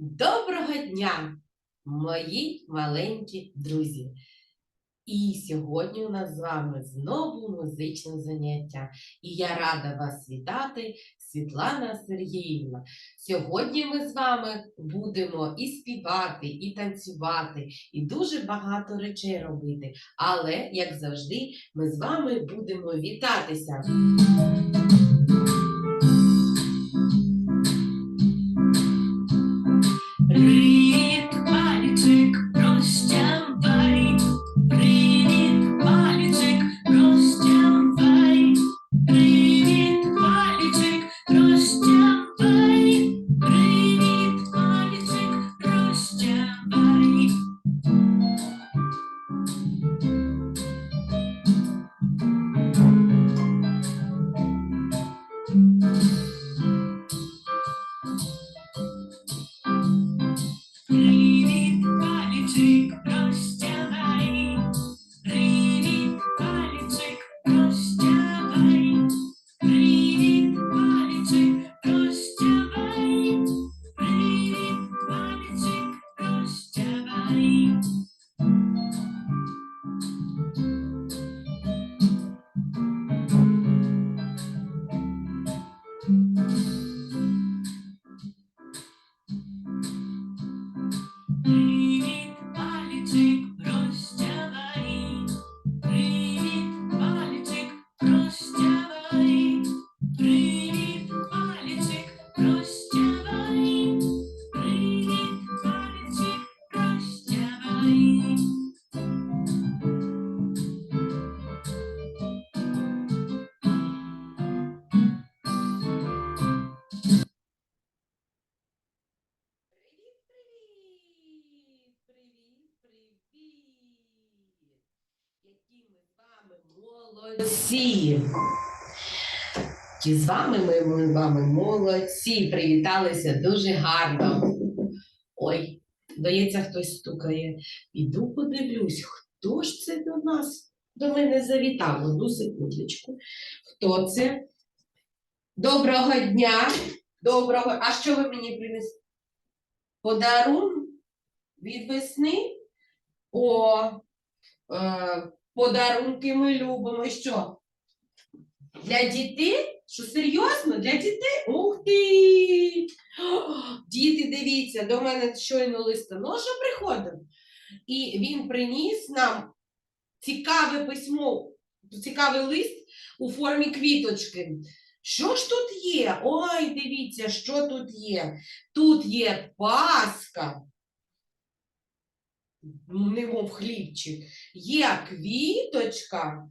Доброго дня, мої маленькі друзі! І сьогодні у нас з вами знову музичне заняття. І я рада вас вітати, Світлана Сергіївна. Сьогодні ми з вами будемо і співати, і танцювати, і дуже багато речей робити. Але, як завжди, ми з вами будемо вітатися. Молодці! І з вами ми, з вами молодці, привіталися дуже гарно. Ой, здається, хтось стукає. Піду подивлюсь, хто ж це до нас, до мене завітав. Одну секундочку. Хто це? Доброго дня! Доброго. А що ви мені принесли? Подарунок від весни? О, е, подарунки ми любимо. Що? Для дітей? Що серйозно? Для дітей? Ух ти! Діти, дивіться, до мене щойно листоноша приходив, і він приніс нам цікаве письмо, цікавий лист у формі квіточки. Що ж тут є? Ой, дивіться, що тут є. Тут є паска, немов хлібчик, є квіточка,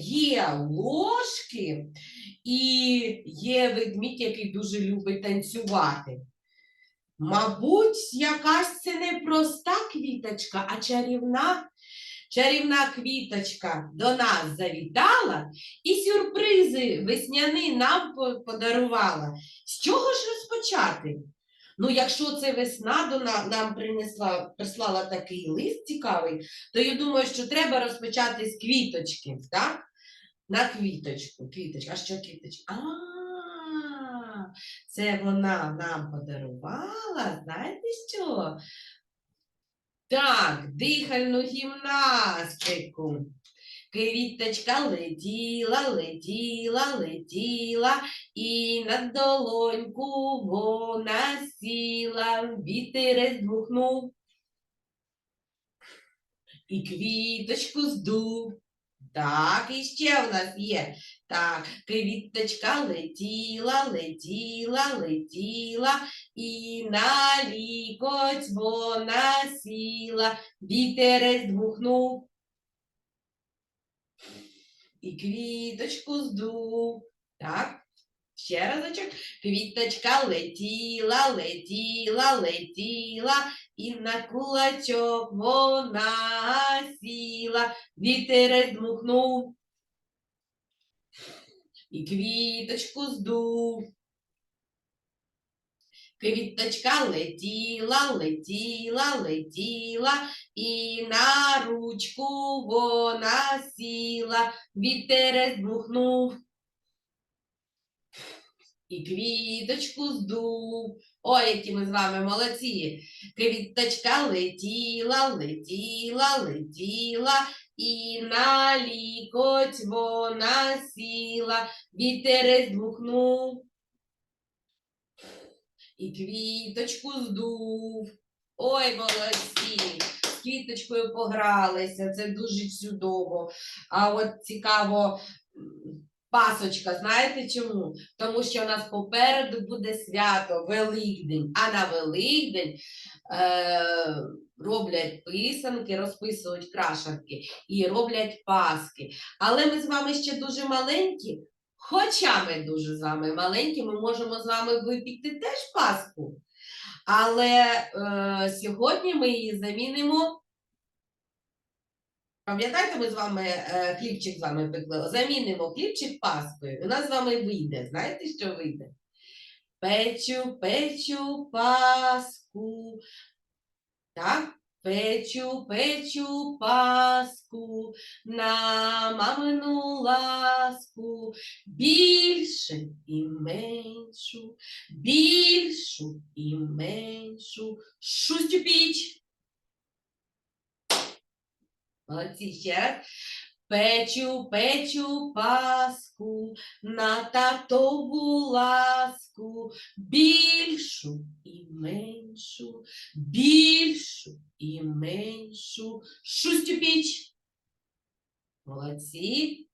є ложки і є ведмідь, який дуже любить танцювати. Мабуть, якась це не проста квіточка, а чарівна. Чарівна квіточка до нас завітала і сюрпризи весняни нам подарувала. З чого ж розпочати? Ну, якщо це весна до на- нам принесла, прислала такий лист цікавий, то я думаю, що треба розпочати з квіточки, так? На квіточку. Квіточка. А що квіточка? А, це вона нам подарувала. Знаєте що? Так, дихальну гімнастику. Квіточка летіла, летіла, летіла, і на долоньку вона сіла, вітерець дмухнув. І квіточку здув. Так, і ще в нас є. Так, квіточка летіла, летіла, летіла, і на лікоть вона сіла, вітерець дмухнув. І квіточку здув. Так, ще разочок. Квіточка летіла, летіла, летіла, і на кулачок вона сіла, вітерець дмухнув. І квіточку здув. Квіточка летіла, летіла, летіла, і на ручку вона сіла, вітерець дмухнув. і квіточку здув. Ой, які ми з вами молодці. Квіточка летіла, летіла, летіла, і на лікоть вона сіла, вітерець дмухнув. І квіточку здув. Ой, молодці! Квіточкою погралися, це дуже чудово. А от цікаво, пасочка, знаєте чому? Тому що у нас попереду буде свято Великдень, а на Великдень е, роблять писанки, розписують крашанки і роблять паски. Але ми з вами ще дуже маленькі, хоча ми дуже з вами маленькі, ми можемо з вами випікти теж паску. Але е, сьогодні ми її замінимо. Пам'ятаєте, ми з вами е, хлібчик з вами пекли? Замінимо хлібчик паскою. У нас з вами вийде. Знаєте, що вийде? Печу, печу паску. Так? Печу, печу паску на мамину ласку. Більше і меншу, більшу і меншу. Шустю піч. Молодці ще раз. Печу, печу паску на татову ласку, більшу і меншу, більшу і меншу. Шустю піч. Молодці.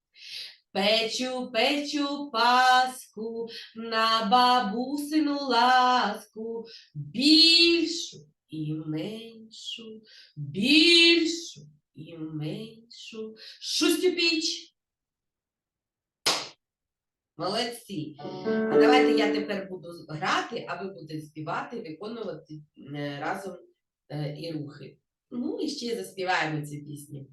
Печу, печу паску на бабусину ласку, більшу і меншу, більшу і меншу. Шустю піч. Молодці. А давайте я тепер буду грати, а ви будете співати, виконувати е, разом е, і рухи. Ну і ще заспіваємо ці пісні.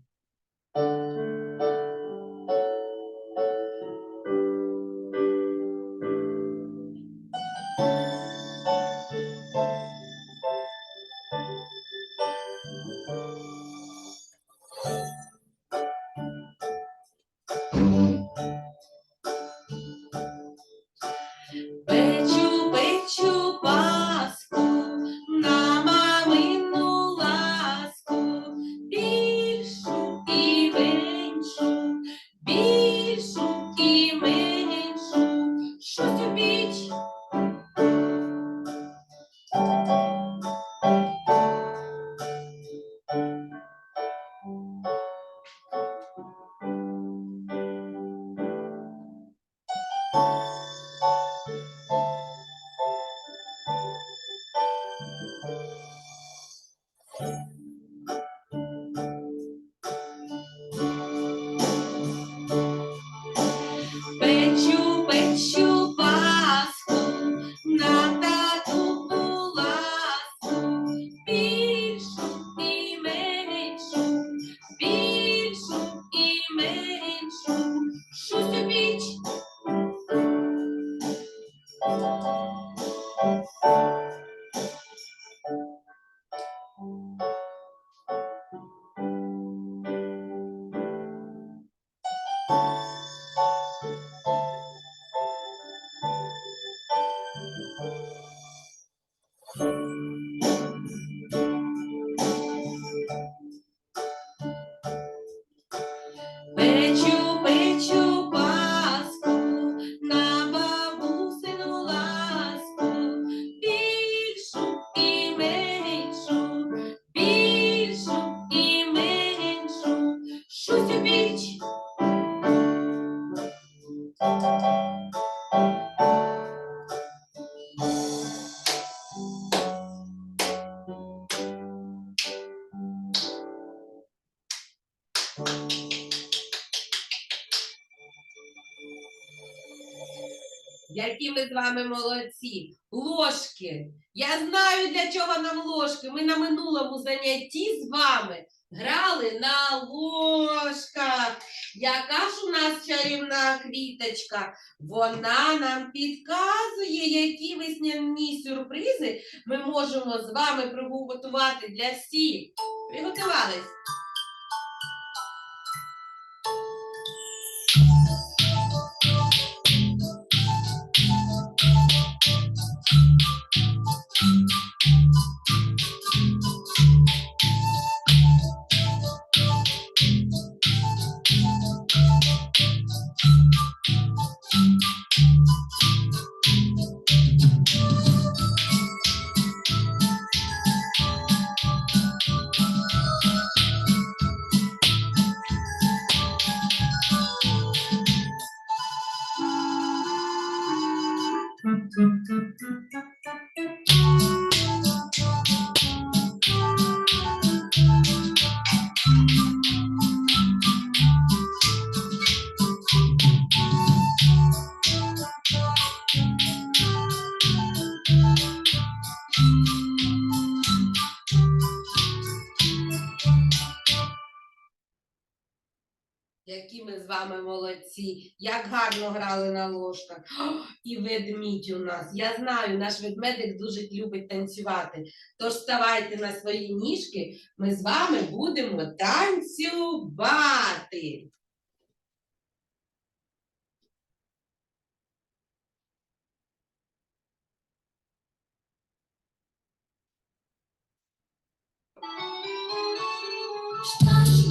Які ми з вами молодці. Ложки. Я знаю, для чого нам ложки. Ми на минулому занятті з вами грали на ложках. Яка ж у нас чарівна квіточка? Вона нам підказує, які весняні сюрпризи ми можемо з вами приготувати для всіх. Приготувались? Гарно грали на ложках. І ведмідь у нас. Я знаю, наш ведмедик дуже любить танцювати. Тож вставайте на свої ніжки, ми з вами будемо танцювати. Що,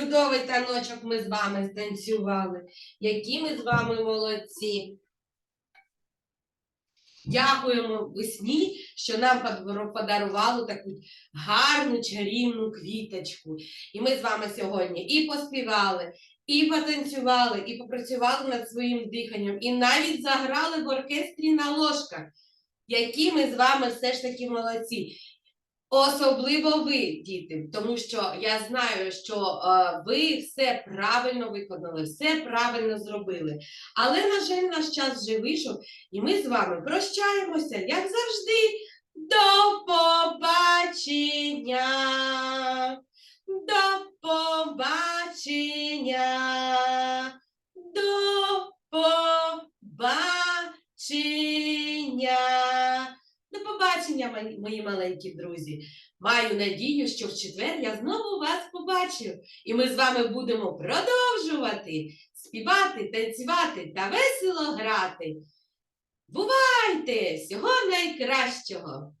Чудовий таночок ми з вами станцювали. Які ми з вами молодці. Дякуємо весні, що нам подару- подарували таку гарну чарівну квіточку. І ми з вами сьогодні і поспівали, і потанцювали, і попрацювали над своїм диханням, і навіть заграли в оркестрі на ложках. Які ми з вами все ж таки молодці. Особливо ви, діти, тому що я знаю, що е, ви все правильно виконали, все правильно зробили. Але, на жаль, наш час вже вийшов, і ми з вами прощаємося, як завжди. До побачення! Побачення, мої- маленькі друзі. Маю надію, що в четвер я знову вас побачу, і ми з вами будемо продовжувати співати, танцювати та весело грати. Бувайте! Всього найкращого!